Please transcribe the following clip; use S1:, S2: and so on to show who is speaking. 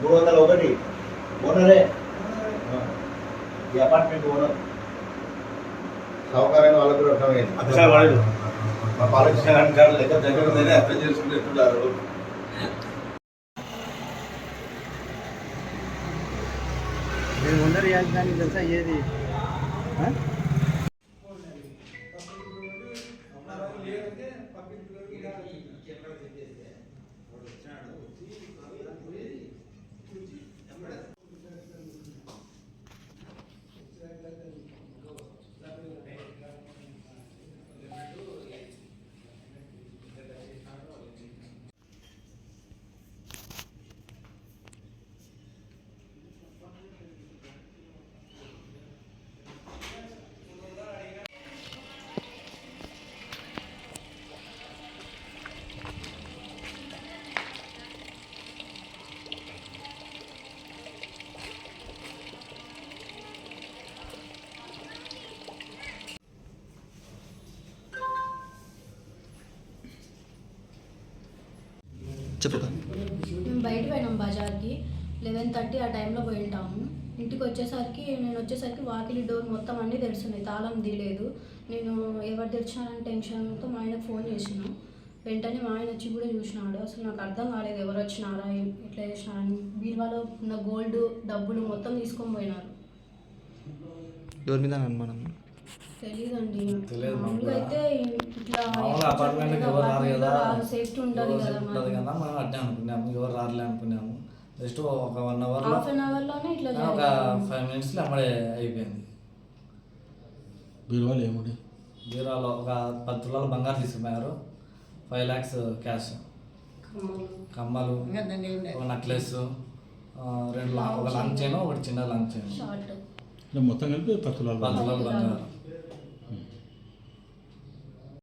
S1: మూడు వందల ఒకటి ఓనరే ఈ అపార్ట్మెంట్ ఓనర్.
S2: సౌకర్యం వాళ్ళకు కూడా అర్థమైంది. మా పాలక
S1: గారు దగ్గర దగ్గర అర్థం చేసుకునేట్టున్నారు.
S3: నేను ముందర చేయాల్సిన తెలుసా ఏది? ఆ?
S4: చెప్పు.
S5: మేము బయట పోయినాం బజార్కి. లెవెన్ థర్టీ ఆ టైంలో పోయి ఉంటాము ఇంటికి వచ్చేసరికి నేను వచ్చేసరికి వాకిలి డోర్ మొత్తం అన్నీ తెరుస్తున్నాయి. తాళం తీయలేదు. నేను ఎవరు తెరిచినారని టెన్షన్తో మా ఆయనకు ఫోన్ చేసిన. వెంటనే మా ఆయన వచ్చి కూడా చూసినాడు. అసలు నాకు అర్థం కాలేదు ఎవరు వచ్చినారా ఎట్లా చేసినారని బీరువాలో ఉన్న గోల్డ్ డబ్బులు మొత్తం తీసుకొని పోయినారు.
S4: ఎవరి మీద అనుమానం?
S5: తెలీదండి.
S6: తెలియదు మాకు
S5: మామూలుగా
S6: కూడా.
S5: అయితే ఇట్లా
S6: మామూలు అపార్ట్మెంట్కి ఎవరు రారు కదా.
S5: సేఫ్టీ కదా
S6: సేఫ్టీ ఉంటుంది కదా మనం అట్టే అనుకున్నాము. ఎవరు రారులే అనుకున్నాము. జస్ట్ ఒక వన్ అవర్లో
S5: హాఫ్ అన్ అవర్లోనే ఇట్లా
S6: ఒక. ఫైవ్ మినిట్స్లో అమ్మడే అయిపోయింది.
S7: బీరువాలు ఏముంది?
S6: బీరాలో ఒక పది తులాలు బంగారు తీసుకుపోయారు. ఫైవ్ ల్యాక్స్ క్యాష్ కమ్మలు. ఒక నెక్లెస్ రెండు ఒక లాంగ్ చైన్ ఒకటి చిన్న లాంగ్ చైన్
S7: మొత్తం కలిపి పది తులాలు
S6: పది తులాలు. బంగారు.